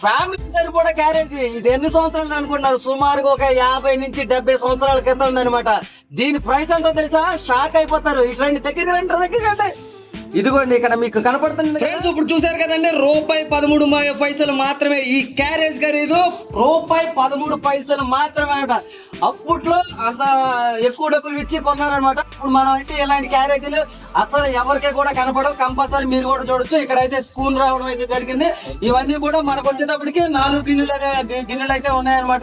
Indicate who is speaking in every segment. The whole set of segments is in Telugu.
Speaker 1: ఫ్యామిలీ సరిపడా క్యారేజ్ ఇది ఎన్ని సంవత్సరాలు అనుకున్నారు? సుమారుగా ఒక యాభై నుంచి డెబ్బై సంవత్సరాల క్రితం ఉందన్నమాట. దీని ప్రైస్ ఎంతో తెలుసా? షాక్ అయిపోతారు. ఇట్లాంటి దగ్గర రండి దగ్గర రండి. ఇదిగోండి ఇక్కడ మీకు కనపడుతుంది ఫ్రెండ్స్ ఇప్పుడు చూసారు కదండి రూపాయి పదమూడు పైసలు మాత్రమే ఈ క్యారేజ్ ఖరీదు. రూపాయి పదమూడు పైసలు మాత్రమే అట అప్పట్లో అంత ఎక్కువ డబ్బులు ఇచ్చి కొన్నారనమాట ఇప్పుడు మనం అయితే ఇలాంటి క్యారేజీలు అసలు ఎవరికి కూడా కనపడవు. కంపల్సరీ మీరు కూడా చూడొచ్చు. ఇక్కడ అయితే స్పూన్ రావడం అయితే జరిగింది. ఇవన్నీ కూడా మనకు వచ్చేటప్పటికి నాలుగు గిన్నెలు అనే- గిన్నెలు అయితే ఉన్నాయన్నమాట.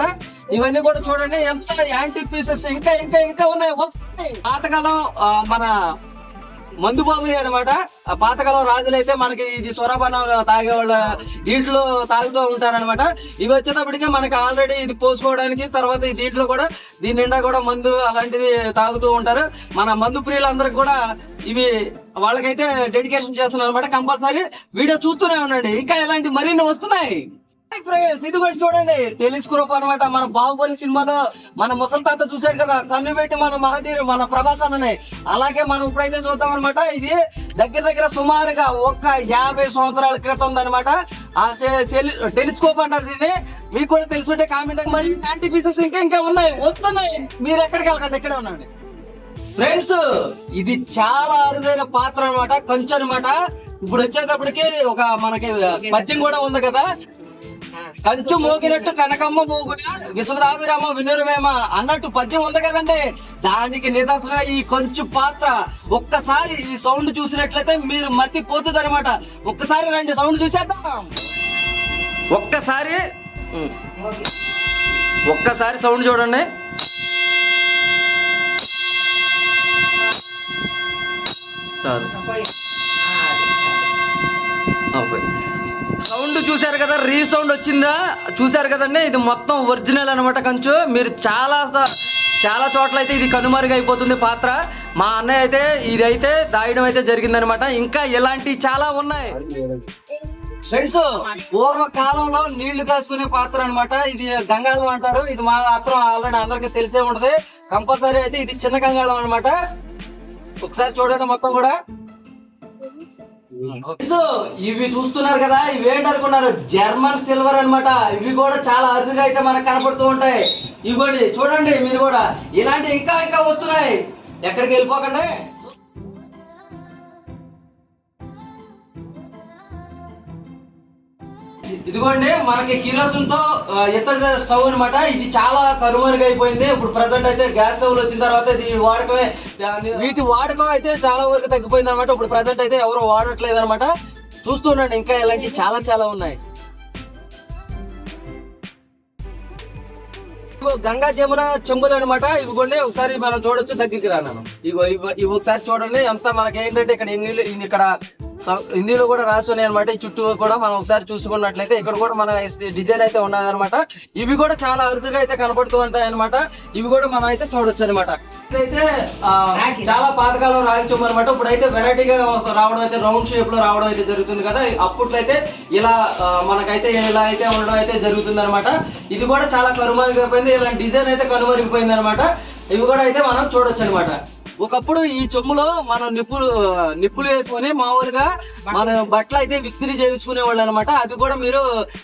Speaker 1: ఇవన్నీ కూడా చూడండి. ఎంత యాంటీ పీసెస్ ఇంకా ఇంకా ఇంకా ఉన్నాయి. పాతకాలం మన మందు బాబులే అనమాట పాతకాలం రాజులు అయితే మనకి ఇది స్వరపానం తాగేవాళ్ళ దీంట్లో తాగుతూ ఉంటారనమాట ఇవి వచ్చేటప్పటికే మనకి ఆల్రెడీ ఇది పోసుకోవడానికి తర్వాత ఈ దీంట్లో కూడా దీని నిండా కూడా మందు అలాంటిది తాగుతూ ఉంటారు. మన మందు ప్రియులందరికి కూడా ఇవి వాళ్ళకైతే డెడికేషన్ చేస్తున్నారు అనమాట కంపల్సరీ. వీడియో చూస్తూనే ఉండండి. ఇంకా ఇలాంటి మరిన్ని వస్తున్నాయి. ఫ్రెండ్స్ ఇది కూడా చూడండి. టెలిస్కోప్ అన్నమాట. మన బాహుబలి సినిమాలో మన ముసలి తాత చూసాడు కదా. కన్ను పెట్టి మన మహదీర్ మన ప్రభాస్ అన్ననే అలాగే మనం ఇప్పుడైతే చూద్దాం అనమాట ఇది దగ్గర దగ్గర సుమారుగా ఒక్క యాభై సంవత్సరాల క్రితం ఉందన్నమాట ఆ టెలిస్కోప్ అంటారు దీన్ని. మీకు కూడా తెలుసుంటే కామెంట్ మరి యాంటీ పీసెస్ ఇంకా ఇంకా ఉన్నాయి. వస్తున్నాయి. మీరు ఎక్కడికి వెళ్ళకండి ఇక్కడే ఉండండి. ఫ్రెండ్స్ ఇది చాలా అరుదైన పాత్ర అన్నమాట. కంచు అన్నమాట. ఇప్పుడు వచ్చేటప్పటికి ఒక మనకి పద్యం కూడా ఉంది కదా. కంచు మోగినట్టు కనకమ్మ మోగున విశ్వదాభిరామ వినురవేమ అన్నట్టు పద్యం ఉంది కదండి. దానికి నిదర్శన ఈ కొంచెం పాత్ర. ఒక్కసారి ఈ సౌండ్ చూసినట్లయితే మీరు మతి పోతుంది అనమాట ఒక్కసారి రండి సౌండ్ చూసేద్దాం. ఒక్కసారి. ఒక్కసారి సౌండ్ చూడండి. సార్. సౌండ్ చూసారు కదా రీసౌండ్ వచ్చిందా? చూసారు కదండి ఇది మొత్తం ఒరిజినల్ అనమాట కంచు. మీరు చాలా చాలా చోట్ల అయితే ఇది కనుమరుగైపోతుంది అయిపోతుంది పాత్ర. మా అన్నయ్య అయితే ఇది అయితే దాయడం అయితే జరిగిందనమాట ఇంకా ఇలాంటి చాలా ఉన్నాయి. ఫ్రెండ్స్ పూర్వ కాలంలో నీళ్ళు కాసుకునే పాత్ర అన్నమాట. ఇది గంగాళం అంటారు. ఇది మా మాత్రం ఆల్రెడీ అందరికి తెలిసే ఉంటది. కంపల్సరీ అయితే ఇది చిన్న గంగాళం అనమాట ఒకసారి చూడండి మొత్తం కూడా. ఇవి చూస్తున్నారు కదా ఇవి ఏంటనుకున్నారు జర్మన్ సిల్వర్ అన్నమాట. ఇవి కూడా చాలా అరుదుగా అయితే మనకు కనపడుతూ ఉంటాయి. ఇవ్వండి చూడండి మీరు కూడా. ఇలాంటి ఇంకా ఇంకా వస్తున్నాయి. ఎక్కడికి వెళ్ళిపోకండి? ఇదిగోండి మనకి కిరోసిన్తో ఆ, స్టవ్ అన్నమాట. ఇది చాలా కనుమరుగు అయిపోయింది. ఇప్పుడు ప్రజెంట్ అయితే గ్యాస్ స్టవ్ వచ్చిన తర్వాత దీని వాడకమే వీటి వాడకం అయితే చాలా వరకు తగ్గిపోయింది అనమాట ఇప్పుడు ప్రజెంట్ అయితే ఎవరు వాడట్లేదు అనమాట చూస్తున్నాను ఇంకా ఇలాంటి చాలా చాలా ఉన్నాయి. ఇగో గంగా జమున చెంబులు అనమాట ఇవ్వండి ఒకసారి మనం చూడొచ్చు దగ్గరికి రాను ఇగో ఇవి ఒకసారి చూడండి అంతా మనకి ఏంటంటే ఇక్కడ ఇది ఇక్కడ హిందీలో కూడా రాసి ఉన్నాయి అనమాట ఈ చుట్టూ కూడా మనం ఒకసారి చూసుకున్నట్లయితే ఇక్కడ కూడా మన డిజైన్ అయితే ఉన్నదన్నమాట ఇవి కూడా చాలా అరుదుగా అయితే కనపడుతూ ఉంటాయి అనమాట ఇవి కూడా మనం అయితే చూడొచ్చు అనమాట ఆ, చాలా పాతకాలం రాగి చెంబు అనమాట ఇప్పుడు అయితే వెరైటీగా రావడం అయితే రౌండ్ షేప్లో రావడం అయితే జరుగుతుంది కదా. అప్పట్లో అయితే ఇలా మనకైతే ఇలా అయితే ఉండడం అయితే జరుగుతుంది అనమాట ఇది కూడా చాలా కనుమరుగైపోయింది. ఇలాంటి డిజైన్ అయితే కనుమరుగిపోయింది అనమాట ఇవి కూడా అయితే మనం చూడొచ్చు అనమాట ఒకప్పుడు ఈ చెమ్ములో మనం నిప్పులు నిప్పులు వేసుకొని మామూలుగా మన బట్టలు అయితే విస్త్రీ చేయించుకునే వాళ్ళు అనమాట అది కూడా మీరు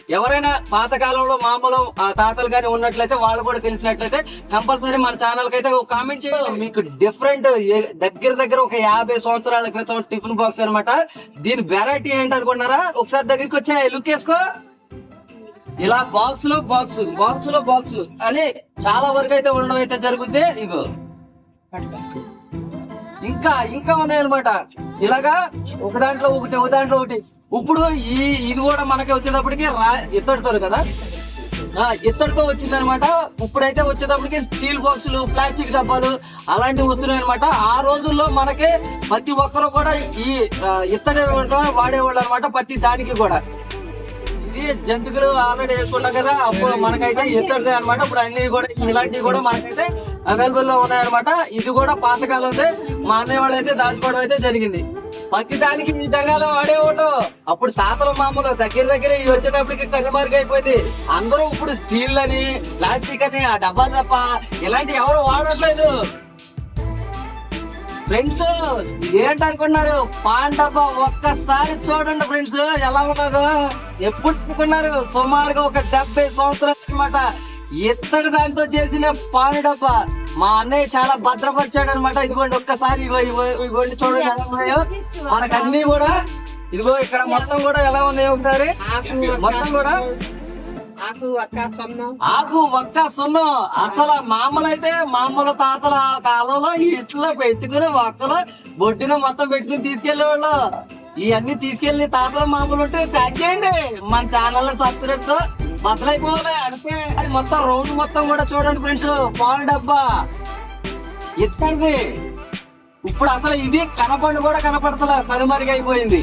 Speaker 1: ఎవరైనా పాత కాలంలో మామూలు తాతలు కానీ ఉన్నట్లయితే వాళ్ళు కూడా తెలిసినట్లయితే కంపల్సరీ మన ఛానల్ అయితే ఒక కామెంట్ చేయండి. మీకు డిఫరెంట్ దగ్గర దగ్గర ఒక యాభై సంవత్సరాల క్రితం టిఫిన్ బాక్స్ అన్నమాట. దీని వెరైటీ ఏంటి అనుకున్నారా ఒకసారి దగ్గరికి వచ్చా లుక్ వేసుకో. ఇలా బాక్స్లో బాక్స్ బాక్స్లో బాక్స్ అని చాలా వరకు అయితే ఉండడం అయితే జరుగుద్ది. ఇగో. ఇంకా ఇంకా ఉన్నాయి అనమాట ఇలాగా ఒక దాంట్లో ఒకటి ఒక దాంట్లో ఒకటి. ఇప్పుడు ఈ ఇది కూడా మనకి వచ్చేటప్పటికి రా ఇత్తడితో కదా? ఆ, ఇత్తడితో వచ్చింది అనమాట ఇప్పుడైతే వచ్చేటప్పటికి స్టీల్ బాక్సులు ప్లాస్టిక్ డబ్బాలు అలాంటివి వస్తున్నాయి అనమాట ఆ రోజుల్లో మనకి ప్రతి ఒక్కరు కూడా ఈ ఇత్తడి వాడేవాళ్ళు అనమాట ప్రతి దానికి కూడా. ఇది జంతువులు ఆల్రెడీ వేసుకున్నాం కదా అప్పుడు మనకైతే ఎత్తడితే అనమాట ఇప్పుడు అన్ని కూడా ఇలాంటివి కూడా మనకైతే అవైలబుల్లో ఉన్నాయన్నమాట. ఇది కూడా పాతకాలం మా అన్నయ్య వాళ్ళు అయితే దాచుకోవడం అయితే జరిగింది. ప్రతి దానికి ఈ దంగాలు వాడేవాడు అప్పుడు తాతలు మామూలు దగ్గర దగ్గర ఇవి వచ్చేటప్పటికి కనుమరుగు అయిపోయింది. అందరూ ఇప్పుడు స్టీల్ అని ప్లాస్టిక్ అని ఆ డబ్బా తప్ప ఇలాంటి ఎవరు వాడట్లేదు. ఫ్రెండ్స్ ఏంటనుకున్నారు పాన్ డబ్బా ఒక్కసారి చూడండి ఫ్రెండ్స్ ఎలా ఉన్నదో. ఎప్పుడు చూసుకున్నారు? సుమారుగా ఒక డెబ్బై సంవత్సరాలు అనమాట ఇత్తడి దాంతో చేసిన పాన్ డబ్బా. మా అన్నయ్య చాలా భద్రపరిచాడు అనమాట ఇదిగోండి ఒక్కసారి ఇగో- ఇదిగోండి చూడండి ఎలా మనకు అన్ని కూడా ఇదిగో ఇక్కడ మొత్తం కూడా ఎలా ఉంది ఒకసారి. మొత్తం కూడా
Speaker 2: ఆకు
Speaker 1: ఒక్క సున్నం. అసలు మామూలు అయితే మామూలు తాతల కాలంలో ఇట్లా పెట్టుకుని ఒక్కలు బొడ్డున మొత్తం పెట్టుకుని తీసుకెళ్ళేవాళ్ళు ఇవన్నీ తీసుకెళ్ళి తాతల మామూలు ఉంటే ట్యాక్ చేయండి మన ఛానల్ సబ్స్క్రైబ్ తో బద్దలైపోవాలి అంటే అది మొత్తం రౌండ్ మొత్తం కూడా చూడండి ఫ్రెండ్స్ పాలు డబ్బా. ఇత్తడిది ఇప్పుడు అసలు ఇది కనపడి కూడా కనపడతలే కనుమరుగైపోయింది.